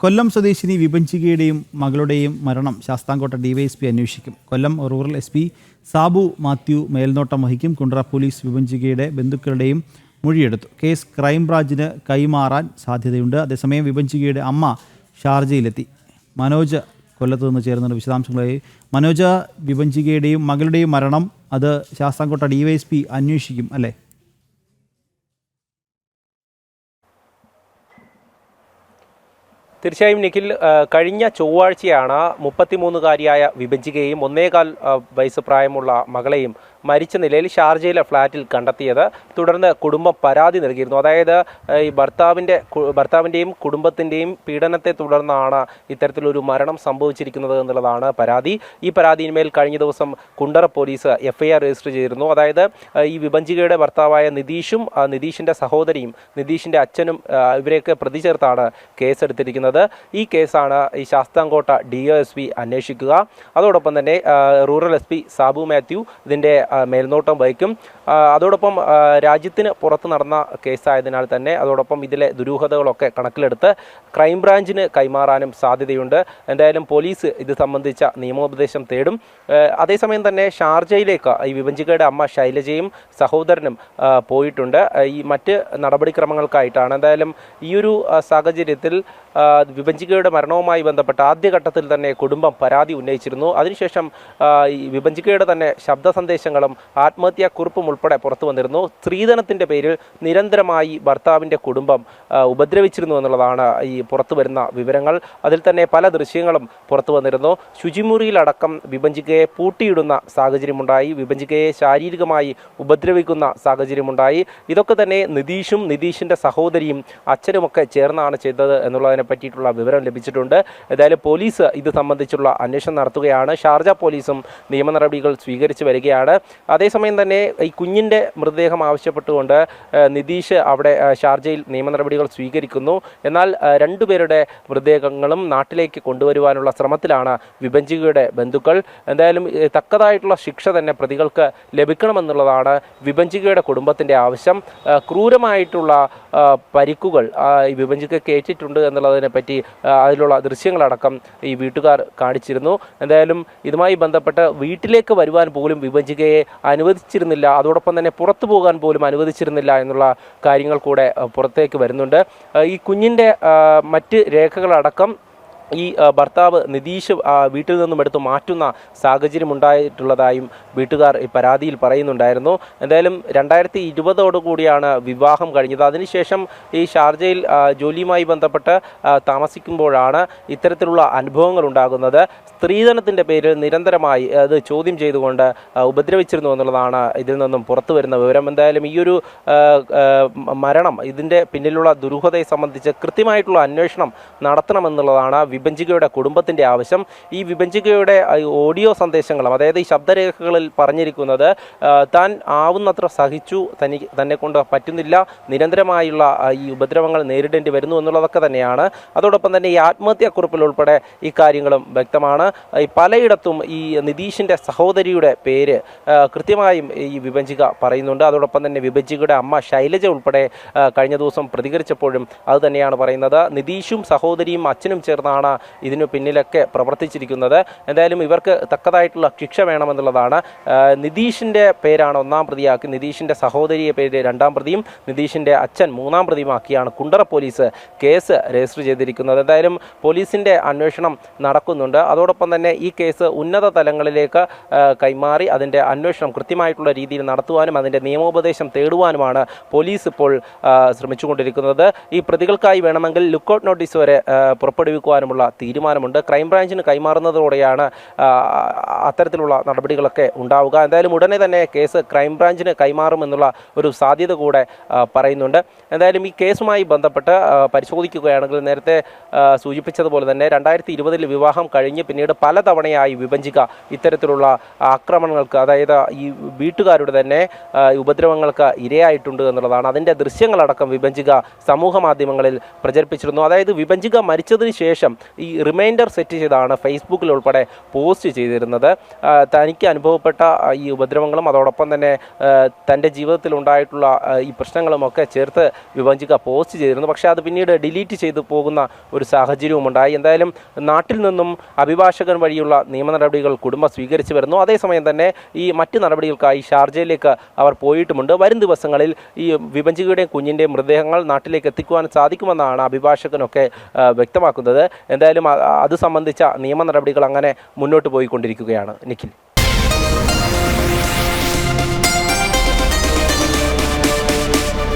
കൊല്ലം സ്വദേശിനി വിപഞ്ചികയുടെയും മകളുടെയും മരണം ശാസ്താംകോട്ട ഡിവൈഎസ്പി അന്വേഷിക്കും. Kollam rural S P Sabu Mathew മേൽനോട്ടം വഹിക്കും. കുണ്ട്ര പോലീസ് വിപഞ്ചികയുടെ ബന്ധുക്കളുടെയും മൊഴിയെടുത്തു. കേസ് ക്രൈംബ്രാഞ്ചിന് കൈമാറാൻ സാധ്യതയുണ്ട്. അതേസമയം വിപഞ്ചികയുടെ അമ്മ ഷാർജയിലെത്തി. മനോജ് കൊല്ലത്ത് നിന്ന് ചേർന്നുണ്ട് വിശദാംശങ്ങളായി. മനോജ വിപഞ്ചികയുടെയും മകളുടെയും മരണം അത് ശാസ്താംകോട്ട ഡിവൈഎസ്പി അന്വേഷിക്കും അല്ലേ? തീർച്ചയായും നിഖിൽ കഴിഞ്ഞ ചൊവ്വാഴ്ചയാണ് മുപ്പത്തിമൂന്നുകാരിയായ വിഭജികയും ഒന്നേകാൽ വയസ്സ് പ്രായമുള്ള മകളെയും മരിച്ച നിലയിൽ ഷാർജയിലെ ഫ്ളാറ്റിൽ കണ്ടെത്തിയത്. തുടർന്ന് കുടുംബം പരാതി നൽകിയിരുന്നു. അതായത് ഈ ഭർത്താവിന്റെ ഭർത്താവിന്റെയും കുടുംബത്തിന്റെയും പീഡനത്തെ തുടർന്നാണ് ഇത്തരത്തിലൊരു മരണം സംഭവിച്ചിരിക്കുന്നത് എന്നുള്ളതാണ് പരാതി. ഈ പരാതിയിന്മേൽ കഴിഞ്ഞ ദിവസം കുണ്ടറ പോലീസ് എഫ്ഐആർ രജിസ്റ്റർ ചെയ്തിരുന്നു. അതായത് ഈ വിഭഞ്ചികയുടെ ഭർത്താവായ നിതീഷും നിതീഷിന്റെ സഹോദരിയും നിതീഷിന്റെ അച്ഛനും ഇവരെയൊക്കെ പ്രതി ചേർത്താണ് കേസെടുത്തിരിക്കുന്നത്. ഈ കേസാണ് ഈ Sasthamcotta D O S P അന്വേഷിക്കുക. അതോടൊപ്പം തന്നെ rural S P Sabu Mathew ഇതിന്റെ മേൽനോട്ടം വഹിക്കും. അതോടൊപ്പം രാജ്യത്തിന് പുറത്ത് നടന്ന കേസായതിനാൽ തന്നെ അതോടൊപ്പം ഇതിലെ ദുരൂഹതകളൊക്കെ കണക്കിലെടുത്ത് ക്രൈംബ്രാഞ്ചിന് കൈമാറാനും സാധ്യതയുണ്ട്. എന്തായാലും പോലീസ് ഇത് സംബന്ധിച്ച നിയമോപദേശം തേടും. അതേസമയം തന്നെ ഷാർജയിലേക്ക് ഈ വിഭജികയുടെ അമ്മ ശൈലജയും സഹോദരനും പോയിട്ടുണ്ട്. ഈ മറ്റ് നടപടിക്രമങ്ങൾക്കായിട്ടാണ്. എന്തായാലും ഈ ഒരു സാഹചര്യത്തിൽ വിഭഞ്ചികയുടെ മരണവുമായി ബന്ധപ്പെട്ട് ആദ്യഘട്ടത്തിൽ തന്നെ കുടുംബം പരാതി ഉന്നയിച്ചിരുന്നു. അതിനുശേഷം ഈ വിഭജികയുടെ തന്നെ ശബ്ദ സന്ദേശങ്ങളും ആത്മഹത്യാ കുറിപ്പും ഉൾപ്പെടെ പുറത്തു വന്നിരുന്നു. സ്ത്രീധനത്തിന്റെ പേരിൽ നിരന്തരമായി ഭർത്താവിന്റെ കുടുംബം ഉപദ്രവിച്ചിരുന്നു എന്നുള്ളതാണ് ഈ പുറത്തു വരുന്ന വിവരങ്ങൾ. അതിൽ തന്നെ പല ദൃശ്യങ്ങളും പുറത്തു വന്നിരുന്നു. ശുചിമുറിയിലടക്കം വിഭജികയെ പൂട്ടിയിടുന്ന സാഹചര്യമുണ്ടായി. വിഭജികയെ ശാരീരികമായി ഉപദ്രവിക്കുന്ന സാഹചര്യമുണ്ടായി. ഇതൊക്കെ തന്നെ നിതീഷും നിതീഷിന്റെ സഹോദരിയും അച്ഛനുമൊക്കെ ചേർന്നാണ് ചെയ്തത് എന്നുള്ളതിനെ പറ്റിയിട്ടുള്ള വിവരം ലഭിച്ചിട്ടുണ്ട്. ഏതായാലും പോലീസ് ഇത് സംബന്ധിച്ചുള്ള അന്വേഷണം നടത്തുകയാണ്. ഷാർജ പോലീസും നിയമ നടപടികൾ സ്വീകരിച്ചു വരികയാണ്. അതേസമയം തന്നെ ഈ കുഞ്ഞിന്റെ മൃതദേഹം ആവശ്യപ്പെട്ടുകൊണ്ട് നിതീഷ് അവിടെ ഷാർജയിൽ നിയമ നടപടികൾ സ്വീകരിക്കുന്നു. എന്നാൽ രണ്ടുപേരുടെ മൃതദേഹങ്ങളും നാട്ടിലേക്ക് കൊണ്ടുവരുവാനുള്ള ശ്രമത്തിലാണ് വിഭജികയുടെ ബന്ധുക്കൾ. എന്തായാലും തക്കതായിട്ടുള്ള ശിക്ഷ തന്നെ പ്രതികൾക്ക് ലഭിക്കണമെന്നുള്ളതാണ് വിഭജികയുടെ കുടുംബത്തിന്റെ ആവശ്യം. ക്രൂരമായിട്ടുള്ള പരിക്കുകൾ ഈ വിഭജികയ്ക്ക് ഏറ്റിട്ടുണ്ട് എന്നുള്ളതിനെ പറ്റി അതിലുള്ള ദൃശ്യങ്ങളടക്കം ഈ വീട്ടുകാർ കാണിച്ചിരുന്നു. എന്തായാലും ഇതുമായി ബന്ധപ്പെട്ട് വീട്ടിലേക്ക് വരുവാൻ പോലും അനുവദിച്ചിരുന്നില്ല. അതോടൊപ്പം തന്നെ പുറത്തു പോകാൻ പോലും അനുവദിച്ചിരുന്നില്ല എന്നുള്ള കാര്യങ്ങൾ കൂടെ പുറത്തേക്ക് വരുന്നുണ്ട്. ഈ കുഞ്ഞിന്റെ മറ്റ് രേഖകളടക്കം ഈ ഭർത്താവ് നിതീഷ് വീട്ടിൽ നിന്നും എടുത്ത് മാറ്റുന്ന സാഹചര്യം ഉണ്ടായിട്ടുള്ളതായും വീട്ടുകാർ ഈ പരാതിയിൽ പറയുന്നുണ്ടായിരുന്നു. എന്തായാലും രണ്ടായിരത്തി ഇരുപതോടുകൂടിയാണ് വിവാഹം കഴിഞ്ഞത്. അതിനുശേഷം ഈ ഷാർജയിൽ ജോലിയുമായി ബന്ധപ്പെട്ട് താമസിക്കുമ്പോഴാണ് ഇത്തരത്തിലുള്ള അനുഭവങ്ങൾ ഉണ്ടാകുന്നത്. സ്ത്രീധനത്തിന്റെ പേരിൽ നിരന്തരമായി അത് ചോദ്യം ചെയ്തുകൊണ്ട് ഉപദ്രവിച്ചിരുന്നു എന്നുള്ളതാണ് ഇതിൽ നിന്നും പുറത്തു വരുന്ന വിവരം. എന്തായാലും ഈ ഒരു മരണം ഇതിന്റെ പിന്നിലുള്ള ദുരൂഹതയെ സംബന്ധിച്ച് കൃത്യമായിട്ടുള്ള അന്വേഷണം നടത്തണമെന്നുള്ളതാണ് വിഭജികയുടെ കുടുംബത്തിന്റെ ആവശ്യം. ഈ വിഭജികയുടെ ഓഡിയോ സന്ദേശങ്ങളും അതായത് ഈ ശബ്ദരേഖകളിൽ പറഞ്ഞിരിക്കുന്നത് താൻ ആവുന്നത്ര സഹിച്ചു തനി തന്നെ കൊണ്ട് പറ്റുന്നില്ല നിരന്തരമായുള്ള ഈ ഉപദ്രവങ്ങൾ നേരിടേണ്ടി വരുന്നു എന്നുള്ളതൊക്കെ തന്നെയാണ്. അതോടൊപ്പം തന്നെ ഈ ആത്മഹത്യാക്കുറിപ്പിൽ ഉൾപ്പെടെ ഈ കാര്യങ്ങളും വ്യക്തമാണ്. പലയിടത്തും ഈ നിതീഷിന്റെ സഹോദരിയുടെ പേര് കൃത്യമായും ഈ വിഭജിക പറയുന്നുണ്ട്. അതോടൊപ്പം തന്നെ വിഭജികയുടെ അമ്മ ശൈലജ ഉൾപ്പെടെ കഴിഞ്ഞ ദിവസം പ്രതികരിച്ചപ്പോഴും അത് തന്നെയാണ് പറയുന്നത്. നിതീഷും സഹോദരിയും അച്ഛനും ചേർന്നാണ് ഇതിനു പിന്നിലൊക്കെ പ്രവർത്തിച്ചിരിക്കുന്നത്. എന്തായാലും ഇവർക്ക് തക്കതായിട്ടുള്ള ശിക്ഷ വേണമെന്നുള്ളതാണ്. നിതീഷിന്റെ പേരാണ് ഒന്നാം പ്രതിയാക്കി. നിതീഷിന്റെ സഹോദരിയെ പേര് രണ്ടാം പ്രതിയും നിതീഷിന്റെ അച്ഛൻ മൂന്നാം പ്രതിയുമാക്കിയാണ് കുണ്ടറ പോലീസ് കേസ് രജിസ്റ്റർ ചെയ്തിരിക്കുന്നത്. എന്തായാലും പോലീസിന്റെ അന്വേഷണം നടക്കുന്നുണ്ട്. അതോടൊപ്പം തന്നെ ഈ കേസ് ഉന്നത തലങ്ങളിലേക്ക് കൈമാറി അതിന്റെ അന്വേഷണം കൃത്യമായിട്ടുള്ള രീതിയിൽ നടത്തുവാനും അതിന്റെ നിയമോപദേശം തേടുവാനുമാണ് പോലീസ് ഇപ്പോൾ ശ്രമിച്ചുകൊണ്ടിരിക്കുന്നത്. ഈ പ്രതികൾക്കായി വേണമെങ്കിൽ ലുക്കൌട്ട് നോട്ടീസ് വരെ ആ, പുറപ്പെടുവിക്കുവാനുമുള്ള തീരുമാനമുണ്ട്. ക്രൈംബ്രാഞ്ചിന് കൈമാറുന്നതോടെയാണ് അത്തരത്തിലുള്ള നടപടികളൊക്കെ ഉണ്ടാവുക. എന്തായാലും ഉടനെ തന്നെ കേസ് ക്രൈംബ്രാഞ്ചിന് കൈമാറുമെന്നുള്ള ഒരു സാധ്യത കൂടെ പറയുന്നുണ്ട്. എന്തായാലും ഈ കേസുമായി ബന്ധപ്പെട്ട് പരിശോധിക്കുകയാണെങ്കിൽ നേരത്തെ സൂചിപ്പിച്ചതുപോലെ തന്നെ രണ്ടായിരത്തി ഇരുപതിൽ വിവാഹം കഴിഞ്ഞ് പിന്നീട് പലതവണയായി വിഭജിക ഇത്തരത്തിലുള്ള ആക്രമണങ്ങൾക്ക് അതായത് ഈ വീട്ടുകാരുടെ തന്നെ ഉപദ്രവങ്ങൾക്ക് ഇരയായിട്ടുണ്ട് എന്നുള്ളതാണ് അതിന്റെ ദൃശ്യങ്ങളടക്കം വിഭജിക സമൂഹ മാധ്യമങ്ങളിൽ പ്രചരിപ്പിച്ചിരുന്നു. അതായത് വിഭജിക മരിച്ചതിന് ശേഷം ഈ റിമൈൻഡർ സെറ്റ് ചെയ്താണ് ഫേസ്ബുക്കിൽ ഉൾപ്പെടെ പോസ്റ്റ് ചെയ്തിരുന്നത്. തനിക്ക് അനുഭവപ്പെട്ട ഈ ഉപദ്രവങ്ങളും അതോടൊപ്പം തന്നെ തന്റെ ഈ ഈ പ്രശ്നങ്ങളുമൊക്കെ ചേർത്ത് വിഭജിക്ക പോസ്റ്റ് ചെയ്തിരുന്നു. പക്ഷേ അത് പിന്നീട് ഡിലീറ്റ് ചെയ്തു പോകുന്ന ഒരു സാഹചര്യവും ഉണ്ടായി. എന്തായാലും നാട്ടിൽ നിന്നും അഭിഭാഷകൻ വഴിയുള്ള നിയമ നടപടികൾ കുടുംബം സ്വീകരിച്ചു വരുന്നു. അതേസമയം തന്നെ ഈ മറ്റ് നടപടികൾക്കായി ഷാർജയിലേക്ക് അവർ പോയിട്ടുമുണ്ട്. വരും ദിവസങ്ങളിൽ ഈ വിഭജികയുടെയും കുഞ്ഞിന്റെയും മൃതദേഹങ്ങൾ നാട്ടിലേക്ക് എത്തിക്കുവാൻ സാധിക്കുമെന്നാണ് അഭിഭാഷകനൊക്കെ വ്യക്തമാക്കുന്നത്. എന്തായാലും അത് സംബന്ധിച്ച നിയമ നടപടികൾ അങ്ങനെ മുന്നോട്ട് പോയിക്കൊണ്ടിരിക്കുകയാണ് നിഖിൽ.